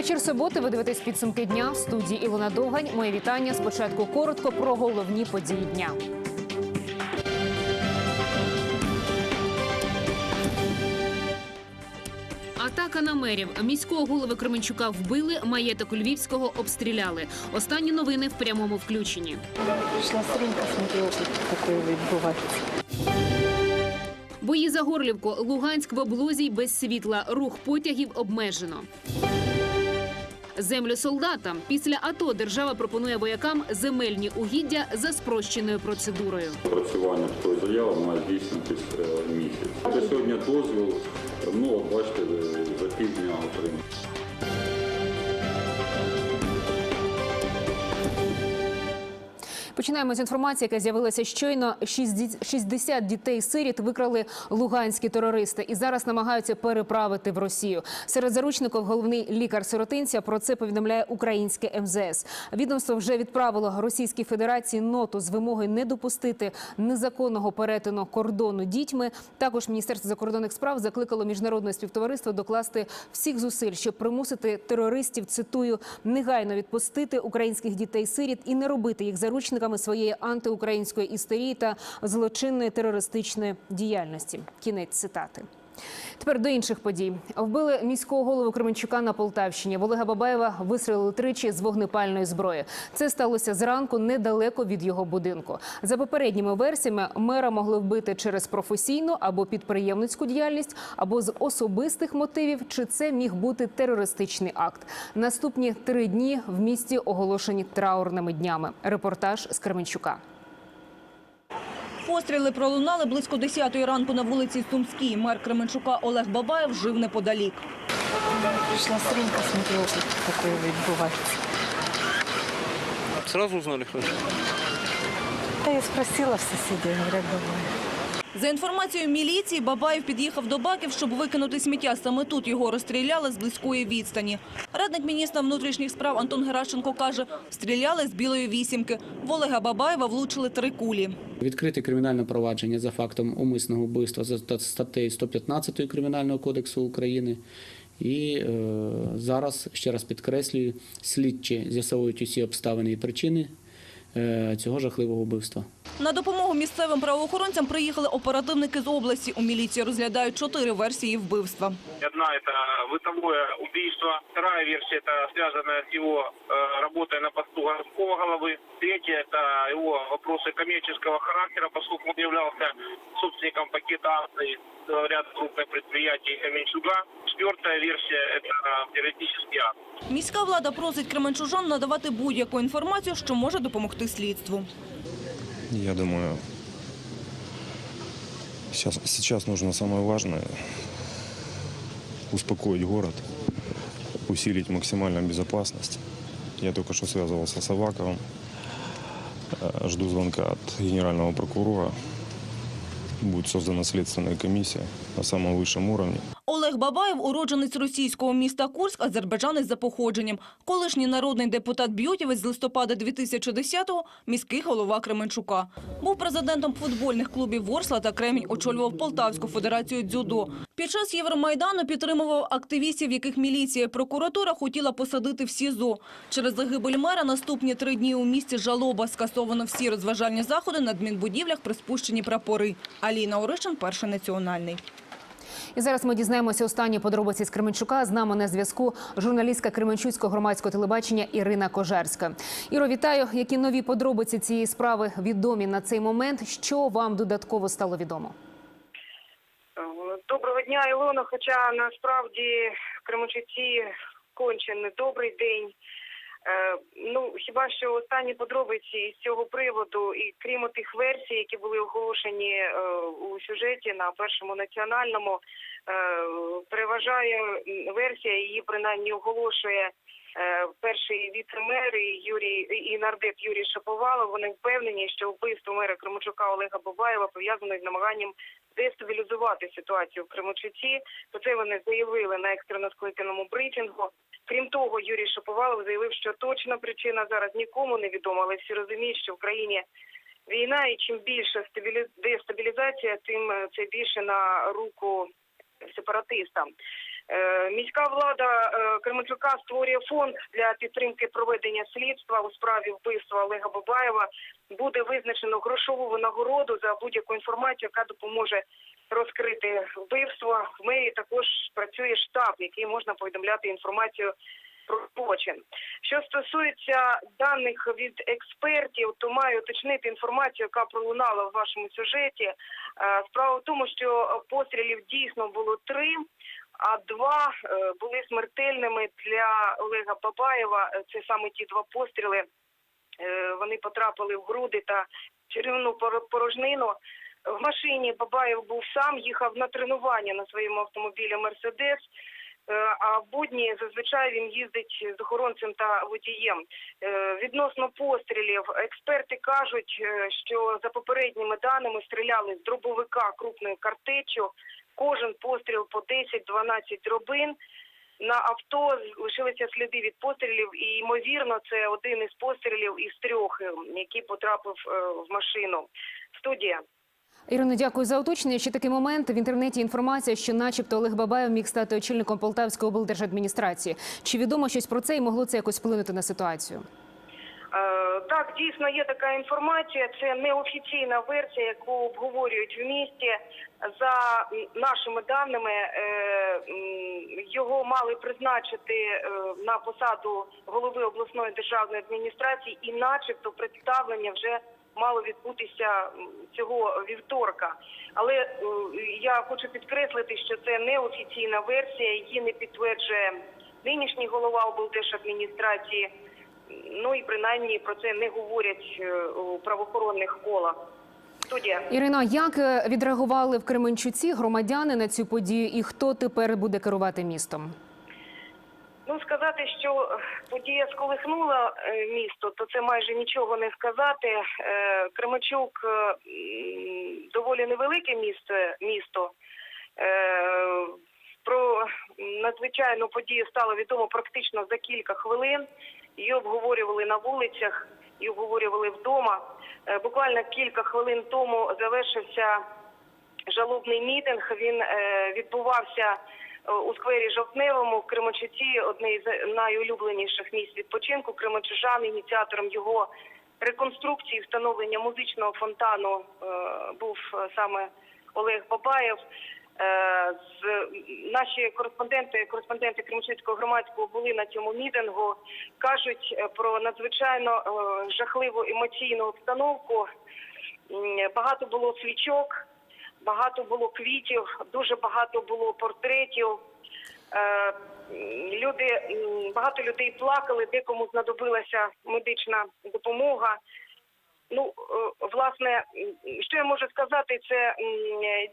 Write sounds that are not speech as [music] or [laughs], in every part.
Вечір суботи ви дивитесь підсумки дня в студії Ілона Довгань. Моє вітання. Спочатку коротко про головні події дня. Атака на мерів. Міського голови Кременчука вбили, маєток Львівського обстріляли. Останні новини в прямому включенні. Пришла с рынка, смотрела, что відбувається. Бої за Горлівку. Луганськ в облозі й без світла. Рух потягів обмежено. Землю солдатам після АТО держава пропонує воякам земельні угіддя за спрощеною процедурою. Працювання такої заяви має здійснитись е, місяць. Сьогодні дозвіл, ну, бачите, за півдня отримали. Починаємо з інформації, яка з'явилася щойно. 60 дітей-сиріт викрали луганські терористи і зараз намагаються переправити в Росію. Серед заручників головний лікар сиротинця. Про це повідомляє українське МЗС. Відомство вже відправило Російській Федерації ноту з вимогою не допустити незаконного перетину кордону дітьми. Також Міністерство закордонних справ закликало міжнародне співтовариство докласти всіх зусиль, щоб примусити терористів. Цитую негайно відпустити українських дітей-сиріт і не робити їх заручниками своєї антиукраїнської істерії та злочинної терористичної діяльності. Кінець цитати. Тепер до інших подій. Вбили міського голову Кременчука на Полтавщині. В Бабаєва вистрелили тричі з вогнепальної зброї. Це сталося зранку недалеко від його будинку. За попередніми версіями мера могли вбити через професійну або підприємницьку діяльність, або з особистих мотивів. Чи це міг бути терористичний акт? Наступні три дні в місті оголошені траурними днями. Репортаж з Кременчука. Постріли пролунали близько 10-ї ранку на вулиці Сумській. Мер Кременчука Олег Бабаєв жив неподалік. Прийшла с смотрю, смотрела, что такое відбувається. Сразу узнали, хтось. Та я спросила в сусідів, говорять, буває. За інформацією міліції, Бабаєв під'їхав до баків, щоб викинути сміття. Саме тут його розстріляли з близької відстані. Радник міністра внутрішніх справ Антон Геращенко каже, стріляли з білої вісімки. В Олега Бабаєва влучили три кулі. Відкрите кримінальне провадження за фактом умисного вбивства за ста- статтею 115 Кримінального кодексу України. І е, зараз, ще раз підкреслюю, слідчі з'ясовують усі обставини і причини е, цього жахливого вбивства. На допомогу місцевим правоохоронцям приїхали оперативники з області. У міліції розглядають чотири версії вбивства. Одна – это бытовое убийство. Вторая версия – это связанная с его э, работой на посту городского головы. Третья – это его вопросы коммерческого характера, поскольку он являлся собственником пакета акций э, ряда крупных предприятий Кременчуга. Четвертая версия – это э, террористический акт. Міська влада просить кременчужан надавати будь-яку інформацію, що може допомогти слідству. Я думаю, сейчас, сейчас нужно самое важное – успокоить город, усилить максимальную безопасность. Я только что связывался с Аваковым, Э, жду звонка от генерального прокурора. Будет создана следственная комиссия на самом высшем уровне. Олег Бабаєв – уродженець російського міста Курськ, азербайджанець за походженням. Колишній народний депутат Б'ютєвець з листопада 2010-го – міський голова Кременчука. Був президентом футбольних клубів Ворсла та Кремінь, очолював Полтавську федерацію дзюдо. Під час Євромайдану підтримував активістів, яких міліція і прокуратура хотіла посадити в СІЗО. Через загибель мера наступні три дні у місті Жалоба скасовано всі розважальні заходи на адмінбудівлях приспущені прапори. Аліна Оришин, Перший національний. І зараз ми дізнаємося останні подробиці з Кременчука. З нами на зв'язку журналістка Кременчуцького громадського телебачення Ірина Кожерська. Іро, вітаю. Які нові подробиці цієї справи відомі на цей момент? Що вам додатково стало відомо? Доброго дня, Ілона. Хоча насправді Кременчуці конче недобрий день. Е, ну хіба що останні подробиці з цього приводу, і крім тих версій, які були оголошені е, у сюжеті на першому національному, е, переважає версія, її принаймні оголошує е, перший віце-мер і Юрій і нардеп Юрій Шаповалов. Вони впевнені, що вбивство мера Кременчука Олега Бабаєва пов'язано з намаганням дестабілізувати ситуацію в Кременчуці. Про це вони заявили на екстрено скликаному брифінгу. Крім того, Юрій Шаповалов заявив, що точна причина зараз нікому не відома, але всі розуміють, що в країні війна, і чим більше стабілі... дестабілізація, тим е, це більше на руку сепаратистам. Е, Міська влада е, Кременчука створює фонд для підтримки проведення слідства у справі вбивства Олега Бабаєва. Буде визначено грошову винагороду за будь-яку інформацію, яка допоможе розкрити вбивство. В мерії також працює штаб, який можна повідомляти інформацію про злочин. Що стосується даних від експертів, то маю уточнити інформацію, яка пролунала в вашому сюжеті. Е, Справа в тому, що пострілів дійсно було три, а два е, були смертельними для Олега Бабаєва. Е, Це саме ті два постріли. Вони потрапили в груди та черевну пор- порожнину. В машині Бабаєв був сам, їхав на тренування на своєму автомобілі Мерседес. Е, А в будні зазвичай він їздить з охоронцем та водієм. Е, Відносно пострілів, експерти кажуть, е, що за попередніми даними стріляли з дробовика крупною картечю. Кожен постріл по 10-12 дробин. На авто лишилися сліди від пострілів, і ймовірно, це один із пострілів із трьох, е, який потрапив в машину. Студія. Ірино, дякую за уточнення. Ще такий момент в інтернеті інформація, що, начебто, Олег Бабаєв міг стати очільником Полтавської облдержадміністрації. Чи відомо щось про це і могло це якось вплинути на ситуацію? Е, Так, дійсно є така інформація. Це неофіційна версія, яку обговорюють в місті. За нашими даними, е, його мали призначити е, на посаду голови обласної державної адміністрації, і, начебто, представлення вже мало відбутися цього вівторка. Але я хочу підкреслити, що це неофіційна версія, її не підтверджує нинішній голова облдержадміністрації. Ну і принаймні про це не говорять е, у правоохоронних колах. Студія. Ірино, як е, відреагували в Кременчуці громадяни на цю подію, і хто тепер буде керувати містом? Ну сказати, що подія сколихнула е, місто, то це майже нічого не сказати. Е, Кременчук е, доволі невелике місто. Е, Про надзвичайну подію стало відомо практично за кілька хвилин. Її обговорювали на вулицях, її обговорювали вдома. Е, Буквально кілька хвилин тому завершився жалобний мітинг. Він е, відбувався е, у сквері Жовтневому в Кременчуці, одне з найулюбленіших місць відпочинку. Кременчужан ініціатором його реконструкції, встановлення музичного фонтану е, був е, саме Олег Бабаєв. Е, З наші кореспонденти, кореспонденти Кременчуцького громадського були на цьому мітингу. кажуть е, про надзвичайно е, жахливу емоційну обстановку. Багато було свічок, багато було квітів, дуже багато було портретів. Е, Люди багато людей плакали, декому знадобилася медична допомога. Ну, е, власне, що я можу сказати, це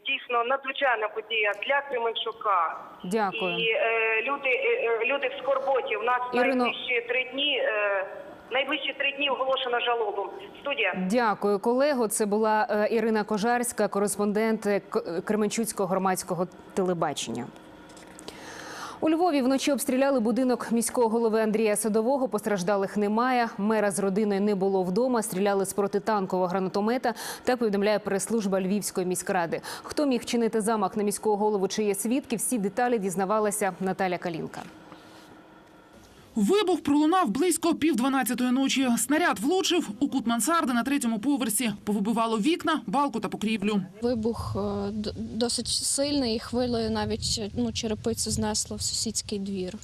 дійсно надзвичайна подія для Кременчука. Дякую. І е, люди, е, е, люди в скорботі. У нас Ірино- найближчі три дні. Е, найближчі три дні оголошено жалобу. Студія. Дякую, колего. Це була е, Ірина Кожарська, кореспондент е, Кременчуцького громадського телебачення. У Львові вночі обстріляли будинок міського голови Андрія Садового. Постраждалих немає. Мера з родиною не було вдома. Стріляли з протитанкового гранатомета. Та повідомляє прес-служба Львівської міськради. Хто міг чинити замах на міського голову? Чи є свідки? Всі деталі дізнавалася Наталя Калінка. Вибух пролунав близько пів дванадцятої ночі. Снаряд влучив у кут мансарди на третьому поверсі. Повибивало вікна, балку та покрівлю. Вибух е, досить сильний, хвилею навіть ну, черепицю знесло в сусідський двір.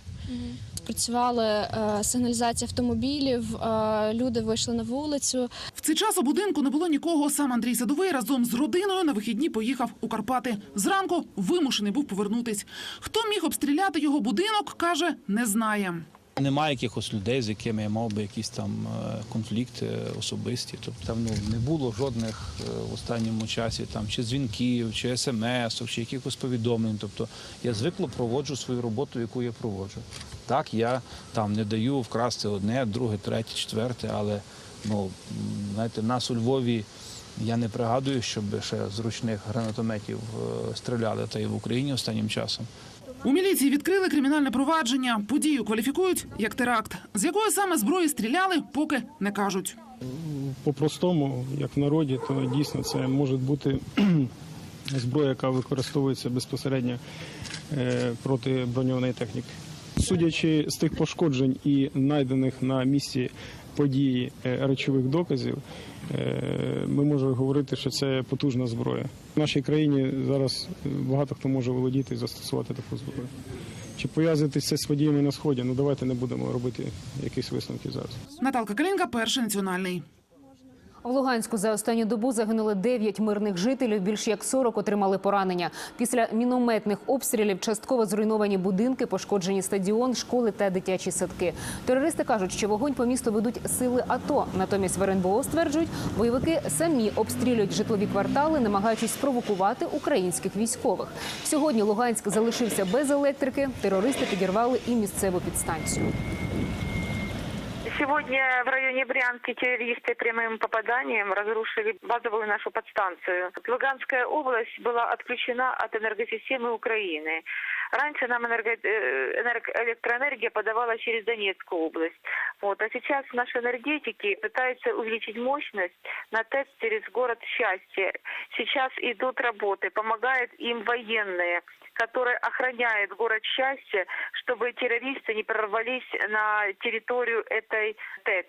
Спрацювала е, сигналізація автомобілів, е, люди вийшли на вулицю. В цей час у будинку не було нікого. Сам Андрій Садовий разом з родиною на вихідні поїхав у Карпати. Зранку вимушений був повернутись. Хто міг обстріляти його будинок, каже, не знає. Немає якихось людей, з якими я мав би якісь там е, конфлікти особисті. Тобто там ну, не було жодних е, в останньому часі там чи дзвінків, чи смс, чи якихось повідомлень. Тобто я звикло проводжу свою роботу, яку я проводжу. Так, я там не даю вкрасти одне, друге, третє, четверте, але ну, знаєте, нас у Львові. Я не пригадую, щоб ще з ручних гранатометів е, стріляли та й в Україні останнім часом. У міліції відкрили кримінальне провадження. Подію кваліфікують як теракт. З якої саме зброї стріляли, поки не кажуть. по-простому, як в народі, то дійсно це може бути [clears throat] зброя, яка використовується безпосередньо е, проти броньованої техніки. Судячи з тих пошкоджень і знайдених на місці події е, речових доказів, ми можемо говорити, що це потужна зброя. В нашій країні зараз багато хто може володіти і застосувати таку зброю. Чи пов'язати це з подіями на сході? Ну давайте не будемо робити якісь висновки зараз. Наталка Калінка, перший національний. В Луганську за останню добу загинули 9 мирних жителів, більш як 40 отримали поранення. Після мінометних обстрілів частково зруйновані будинки, пошкоджені стадіон, школи та дитячі садки. Терористи кажуть, що вогонь по місту ведуть сили АТО. Натомість в РНБО стверджують, бойовики самі обстрілюють житлові квартали, намагаючись спровокувати українських військових. Сьогодні Луганськ залишився без електрики. Терористи підірвали і місцеву підстанцію. Сегодня в районе Брянки террористы прямым попаданием разрушили базовую нашу подстанцию. Луганская область была отключена от энергосистемы Украины. Раньше нам э, энерг- электроэнергия подавалась через Донецкую область. Вот. А сейчас наши энергетики пытаются увеличить мощность на ТЭЦ через город Счастье. Сейчас идут работы, помогают им военные, которые охраняют город Счастье, чтобы террористы не прорвались на территорию этой ТЭЦ.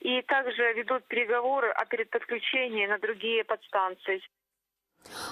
И также ведут переговоры о переподключении на другие подстанции.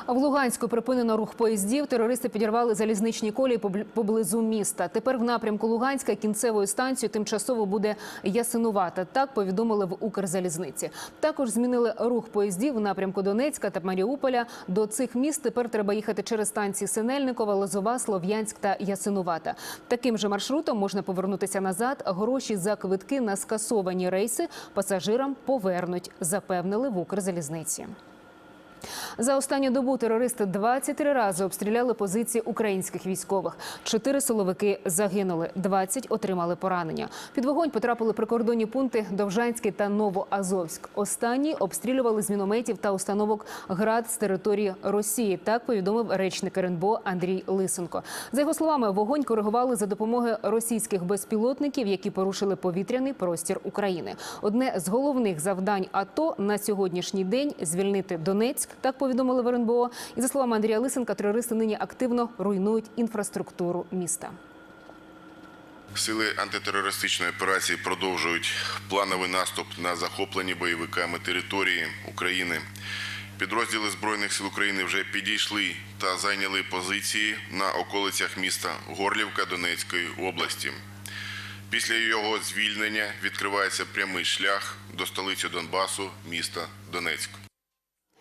В Луганську припинено рух поїздів. Терористи підірвали залізничні колії поблизу міста. Тепер в напрямку Луганська кінцевою станцією тимчасово буде Ясинувата. Так повідомили в Укрзалізниці. Також змінили рух поїздів в напрямку Донецька та Маріуполя. До цих міст тепер треба їхати через станції Синельникова, Лозова, Слов'янськ та Ясинувата. Таким же маршрутом можна повернутися назад. Гроші за квитки на скасовані рейси пасажирам повернуть, запевнили в Укрзалізниці. За останню добу терористи 23 рази обстріляли позиції українських військових. Чотири силовики загинули, 20 отримали поранення. Під вогонь потрапили прикордонні пункти Довжанський та Новоазовськ. Останні обстрілювали з мінометів та установок ГРАД з території Росії. Так повідомив речник РНБО Андрій Лисенко. За його словами, вогонь коригували за допомогою російських безпілотників, які порушили повітряний простір України. Одне з головних завдань АТО на сьогоднішній день звільнити Донецьк. Так повідомили в РНБО. І за словами Андрія Лисенка, терористи нині активно руйнують інфраструктуру міста. Сили антитерористичної операції продовжують плановий наступ на захоплені бойовиками території України. Підрозділи Збройних сил України вже підійшли та зайняли позиції на околицях міста Горлівка Донецької області. Після його звільнення відкривається прямий шлях до столиці Донбасу, міста Донецьк.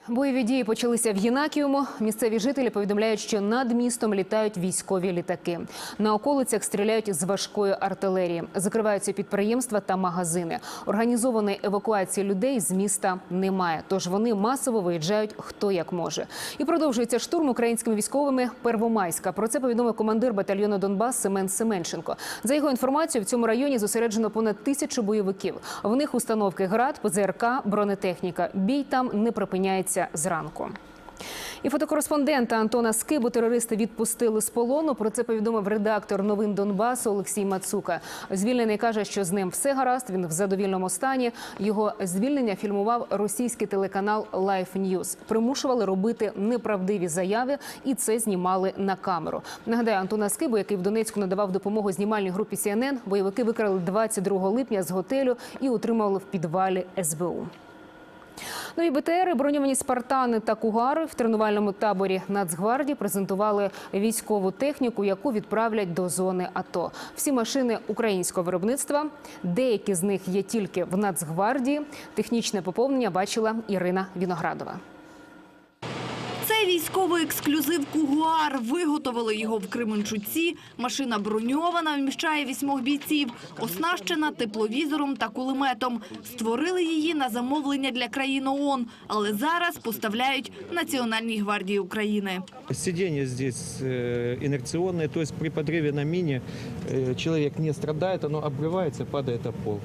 Бойові дії почалися в Єнакіуму. Місцеві жителі повідомляють, що над містом літають військові літаки. На околицях стріляють з важкої артилерії. Закриваються підприємства та магазини. Організованої евакуації людей з міста немає. Тож вони масово виїжджають хто як може. І продовжується штурм українськими військовими Первомайська. Про це повідомив командир батальйону Донбас Семен Семенченко. За його інформацією, в цьому районі зосереджено понад тисячу бойовиків. В них установки ГРАД, ПЗРК, бронетехніка. Бій там не припиняється зранку. І фотокореспондента Антона Скибу терористи відпустили з полону. Про це повідомив редактор новин Донбасу Олексій Мацука. Звільнений каже, що з ним все гаразд. Він в задовільному стані. Його звільнення фільмував російський телеканал Life News. Примушували робити неправдиві заяви, і це знімали на камеру. Нагадаю, Антона Скибу, який в Донецьку надавав допомогу знімальній групі CNN, бойовики викрали 22 липня з готелю і утримували в підвалі СБУ. Нові БТРи, броньовані спартани та кугари в тренувальному таборі Нацгвардії презентували військову техніку, яку відправлять до зони АТО. Всі машини українського виробництва. Деякі з них є тільки в Нацгвардії. Технічне поповнення бачила Ірина Віноградова Це військовий ексклюзив Кугуар. Виготовили його в Кременчуці. Машина броньована, вміщає вісьмох бійців, оснащена тепловізором та кулеметом. Створили її на замовлення для країн ООН, але зараз поставляють Національній гвардії України. Сиденье здесь э, инерционное, то есть при подрыве на мине э, человек не страдает, оно обрывается, падает о пол.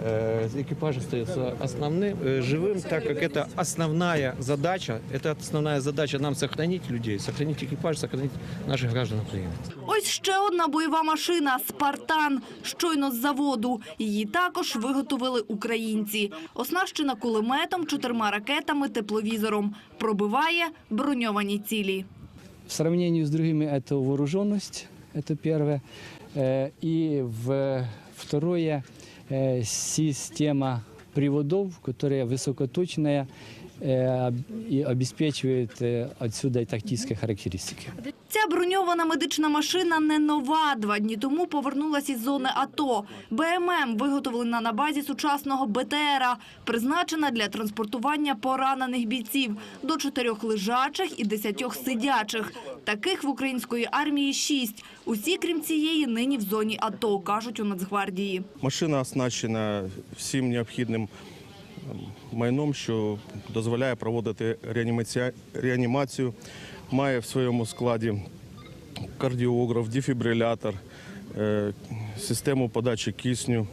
э, экипаж остается основным, э, живым, так как это основная задача, это основная задача нам сохранить людей, сохранить экипаж, сохранить наших граждан Украины. Ось ще одна бойова машина «Спартан» щойно з заводу. Її також виготовили українці. Оснащена кулеметом, чотирма ракетами, тепловізором. Пробиває броньовані цілі. В сравнении с другими это вооруженность, это первое. Э, И в- второе, э, система приводов, которая высокоточная э, об- и обеспечивает э, отсюда и тактические характеристики. Ця броньована медична машина не нова. Два дні тому повернулася із зони АТО. БММ виготовлена на базі сучасного БТРа, призначена для транспортування поранених бійців до чотирьох лежачих і десятьох сидячих. Таких в української армії шість. Усі, крім цієї, нині в зоні АТО, кажуть у Нацгвардії. Машина оснащена всім необхідним ем, майном, що дозволяє проводити реанімацію. Має в своєму складі кардіограф, дефібрилятор, е, систему подачі кисню,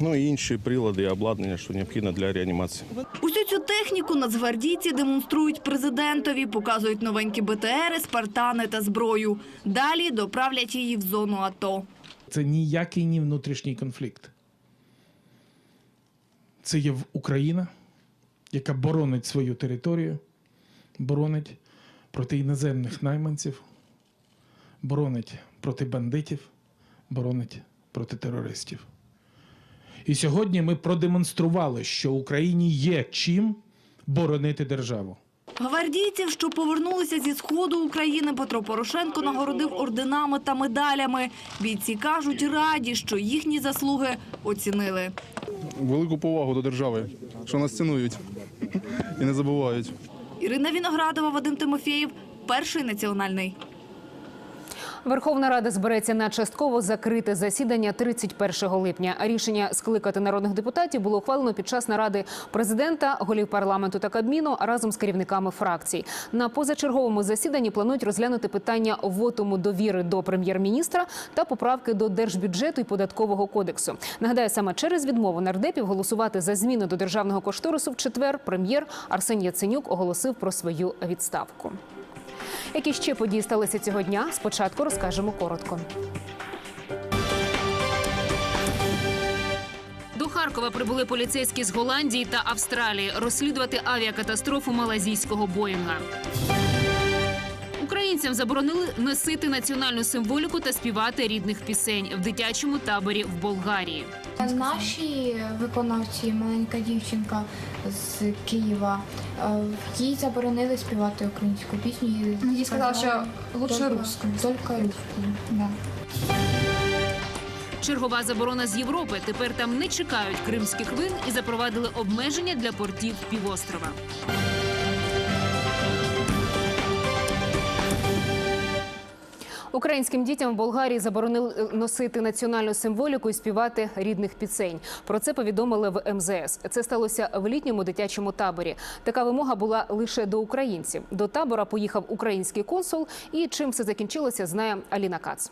ну і інші прилади і обладнання, що необхідно для реанімації. Усю цю техніку нацгвардійці демонструють президентові, показують новенькі БТРи, спартани та зброю. Далі доправлять її в зону АТО. Це ніякий не внутрішній конфлікт. Це є Україна, яка боронить свою територію, боронить проти іноземних найманців, боронить проти бандитів, боронить проти терористів. І сьогодні ми продемонстрували, що Україні є чим боронити державу. Гвардійців, що повернулися зі сходу України, Петро Порошенко нагородив орденами та медалями. Бійці кажуть, раді, що їхні заслуги оцінили. Велику повагу до держави, що нас цінують [laughs] і не забувають. Ірина Віноградова, Вадим Тимофєєв, перший національний. Верховна Рада збереться на частково закрите засідання 31 липня. Рішення скликати народних депутатів було ухвалено під час наради президента, голів парламенту та кабміну разом з керівниками фракцій. На позачерговому засіданні планують розглянути питання вотуму довіри до прем'єр-міністра та поправки до держбюджету і податкового кодексу. Нагадаю, саме через відмову нардепів голосувати за зміни до державного кошторису в четвер прем'єр Арсеній Яценюк оголосив про свою відставку. Які ще події сталися цього дня? Спочатку розкажемо коротко. До Харкова прибули поліцейські з Голландії та Австралії розслідувати авіакатастрофу малазійського Боїнга. Українцям заборонили носити національну символіку та співати рідних пісень в дитячому таборі в Болгарії. Наші виконавці, маленька дівчинка з Києва, е, їй заборонили співати українську пісню. Їй сказали, що лучше русскую. Тільки русскую. Да. Чергова заборона з Європи. Тепер там не чекають кримських вин і запровадили обмеження для портів півострова. Українським дітям в Болгарії заборонили е, носити національну символіку і співати рідних пісень. Про це повідомили в МЗС. Це сталося в літньому дитячому таборі. Така вимога була лише до українців. До табора поїхав український консул. І чим все закінчилося, знає Аліна Кац.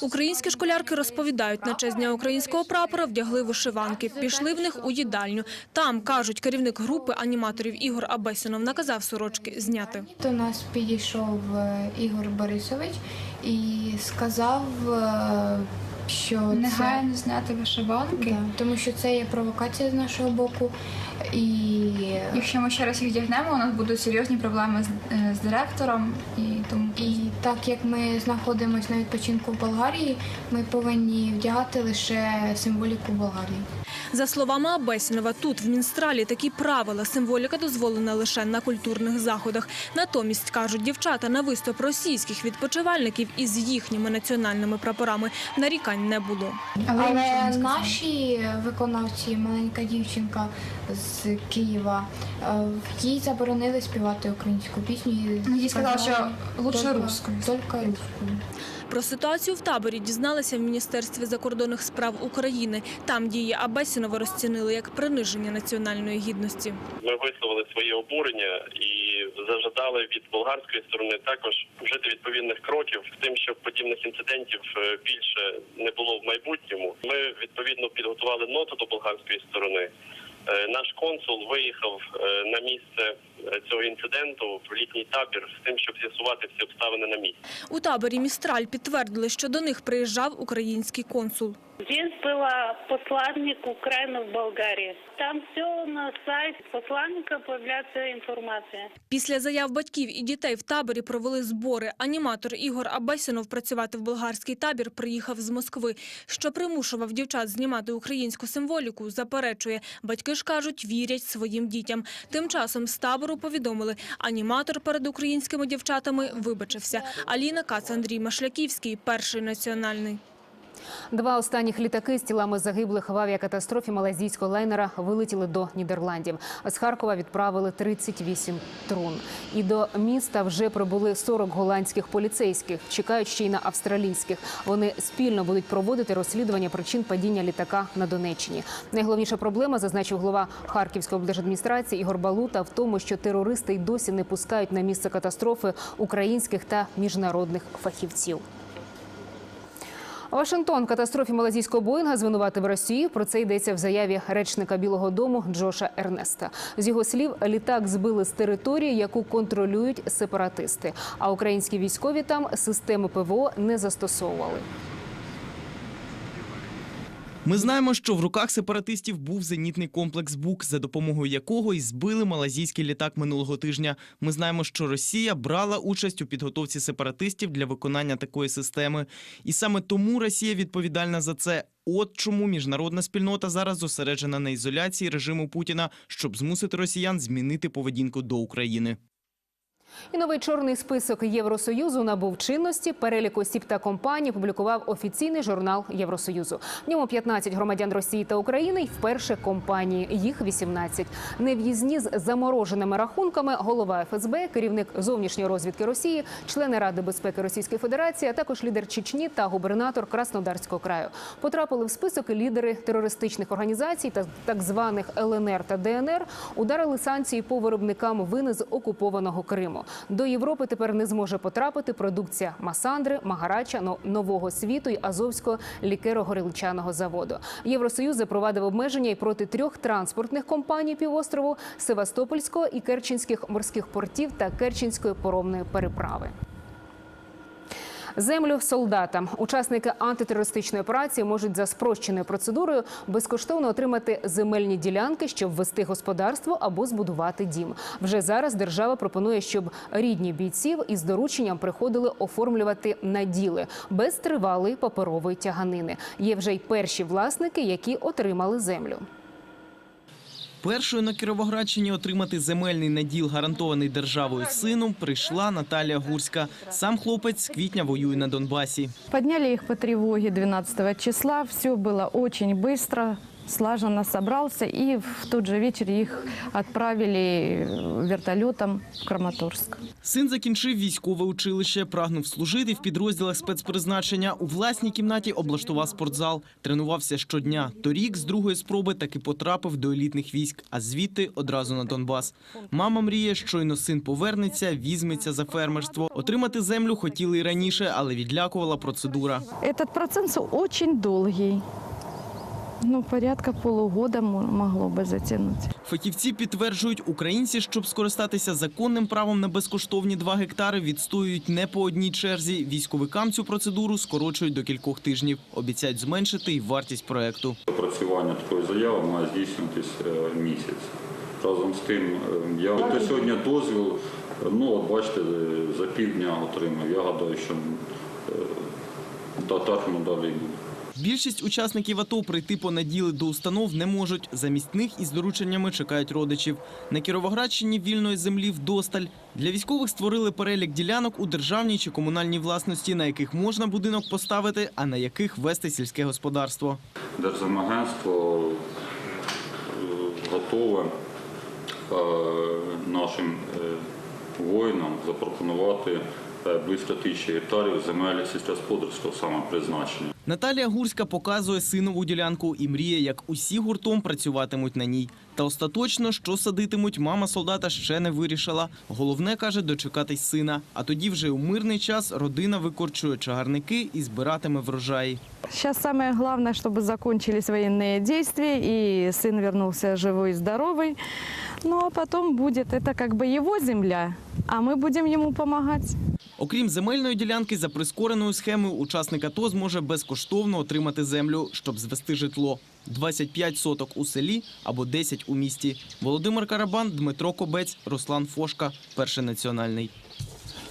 Українські школярки розповідають, на честь дня українського прапора вдягли вишиванки. Пішли в них у їдальню. Там, кажуть, керівник групи аніматорів Ігор Абесінов наказав сорочки зняти. До нас підійшов е, Ігор Борисович і сказав, е, що Негайно це... зняти вишиванки. Да, тому що це є провокація з нашого боку. І Якщо ми ще раз їх вдягнемо, у нас будуть серйозні проблеми з, е, з директором і тому. І так як ми знаходимося на відпочинку в Болгарії, ми повинні вдягати лише символіку Болгарії. За словами Абесінова, тут, в Мінстралі, такі правила. Символіка дозволена лише на культурних заходах. Натомість, кажуть дівчата, на виступ російських відпочивальників із їхніми національними прапорами нарікань не було. Але, наші виконавці, маленька дівчинка з Києва, е, їй заборонили співати українську пісню. і Їй сказали, що лучше русскую. Тільки русскую. Про ситуацію в таборі дізналися в Міністерстві закордонних справ України. Там дії Абесінова розцінили як приниження національної гідності. Ми висловили своє обурення і зажадали від болгарської сторони також вжити відповідних кроків тим, щоб подібних інцидентів е, більше не було в майбутньому. Ми відповідно підготували ноту до болгарської сторони. Е, Наш консул виїхав е, на місце е, цього інциденту в літній табір з тим, щоб з'ясувати всі обставини на місці. У таборі «Містраль» підтвердили, що до них приїжджав український консул. Здесь была посланник Украины в Болгарии. Там все на сайте посланника появляется информация. Після заяв батьків і дітей в таборі провели збори. Аніматор Ігор Абесінов працювати в болгарський табір приїхав з Москви. Що примушував дівчат знімати українську символіку, заперечує. Батьки ж кажуть, вірять своїм дітям. Тим часом з табору повідомили, аніматор перед українськими дівчатами вибачився. Аліна Кац, Андрій Машляківський, перший національний. Два останніх літаки з тілами загиблих в авіакатастрофі малайзійського лайнера вилетіли до Нідерландів. З Харкова відправили 38 трун. І до міста вже прибули 40 голландських поліцейських. Чекають ще й на австралійських. Вони спільно будуть проводити розслідування причин падіння літака на Донеччині. Найголовніша проблема, зазначив голова Харківської облдержадміністрації Ігор Балута, в тому, що терористи й досі не пускають на місце катастрофи українських та міжнародних фахівців. Вашингтон катастрофі малазійського Боїнга звинуватив Росію. Про це йдеться в заяві речника Білого Дому Джоша Ернеста. З його слів, літак збили з території, яку контролюють сепаратисти. А українські військові там системи ПВО не застосовували. Ми знаємо, що в руках сепаратистів був зенітний комплекс БУК, за допомогою якого і збили малазійський літак минулого тижня. Ми знаємо, що Росія брала участь у підготовці сепаратистів для виконання такої системи, і саме тому Росія відповідальна за це. От чому міжнародна спільнота зараз зосереджена на ізоляції режиму Путіна, щоб змусити росіян змінити поведінку до України. І новий чорний список Євросоюзу набув чинності. Перелік осіб та компаній публікував офіційний журнал Євросоюзу. В ньому 15 громадян Росії та України і вперше компанії. Їх 18. Нев'їзні з замороженими рахунками голова ФСБ, керівник зовнішньої розвідки Росії, члени Ради безпеки Російської Федерації, а також лідер Чечні та губернатор Краснодарського краю. Потрапили в список лідери терористичних організацій та так званих ЛНР та ДНР. Ударили санкції по виробникам вини з окупованого Криму. До Європи тепер не зможе потрапити продукція Масандри, Магарача, Нового світу й Азовського лікеро-горілчаного заводу. Євросоюз запровадив обмеження і проти трьох транспортних компаній півострову Севастопольського і Керченських морських портів та Керченської поромної переправи. Землю солдатам. Учасники антитерористичної операції можуть за спрощеною процедурою безкоштовно отримати земельні ділянки, щоб вести господарство або збудувати дім. Вже зараз держава пропонує, щоб рідні бійців із дорученням приходили оформлювати наділи без тривалої паперової тяганини. Є вже й перші власники, які отримали землю. Першою на Кіровоградщині отримати земельний наділ, гарантований державою сином, прийшла Наталія Гурська. Сам хлопець з квітня воює на Донбасі. Підняли їх по тривогі 12 числа. Все було очень быстро, слаженно собрался. И в тот же вечер их отправили вертолетом в Краматорск. Син закінчив військове училище, прагнув служити в підрозділах спецпризначення. У власній кімнаті облаштував спортзал, тренувався щодня. Торік з другої спроби таки потрапив до елітних військ, а звідти одразу на Донбас. Мама мріє, щойно син повернеться, візьметься за фермерство. Отримати землю хотіли і раніше, але відлякувала процедура. Этот процесс очень долгий. Ну, порядка полугода мо- могло бы затянуть. Фахівці підтверджують, українці, щоб скористатися законним правом на безкоштовні 2 гектари, відстоюють не по одній черзі. Військовикам цю процедуру скорочують до кількох тижнів. Обіцяють зменшити і вартість проекту. Опрацювання такої заяви має здійснюватись е, місяць. Разом з тим, е, я от сьогодні дозвіл, е, ну от бачите, за півдня отримав. Я гадаю, що та так далі буде. Більшість учасників АТО прийти по наділи до установ не можуть. Замість них із дорученнями чекають родичів. На Кіровоградщині вільної землі вдосталь. Для військових створили перелік ділянок у державній чи комунальній власності, на яких можна будинок поставити, а на яких вести сільське господарство. Держземагентство е, готове е, нашим е, воїнам запропонувати е, близько тисячі гектарів земель сільськогосподарського самопризначення. Наталія Гурська показує синову ділянку і мріє, як усі гуртом працюватимуть на ній. Та остаточно, що садитимуть, мама солдата ще не вирішила. Головне, каже, дочекатись сина. А тоді вже у мирний час родина викорчує чагарники і збиратиме врожаї. Сейчас самое главное, чтобы закончились военные действия, и сын вернулся живой и здоровый. Ну а потом будет, это как бы его земля, а мы будем ему помогать. Окрім земельної ділянки, за прискореною схемою учасник АТО зможе безкоштовно отримати землю, щоб звести житло. 25 соток у селі або 10 у місті. Володимир Карабан, Дмитро Кобець, Руслан Фошка. Перший національний.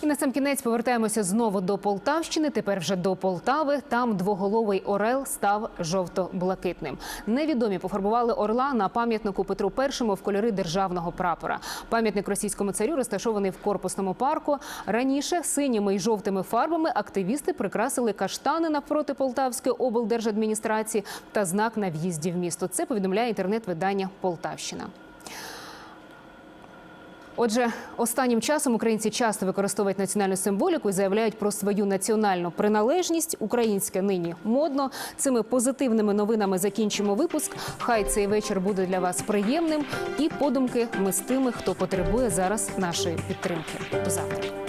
І на сам кінець повертаємося знову до Полтавщини. Тепер вже до Полтави. Там двоголовий орел став жовто-блакитним. Невідомі пофарбували орла на пам'ятнику Петру І в кольори державного прапора. Пам'ятник російському царю розташований в корпусному парку. Раніше синіми й жовтими фарбами активісти прикрасили каштани навпроти Полтавської облдержадміністрації та знак на в'їзді в місто. Це повідомляє інтернет-видання Полтавщина. Отже, останнім часом українці часто використовують національну символіку і заявляють про свою національну приналежність. Українське нині модно. Цими позитивними новинами закінчимо випуск. Хай цей вечір буде для вас приємним. І подумки ми з тими, хто потребує зараз нашої підтримки. До завтра.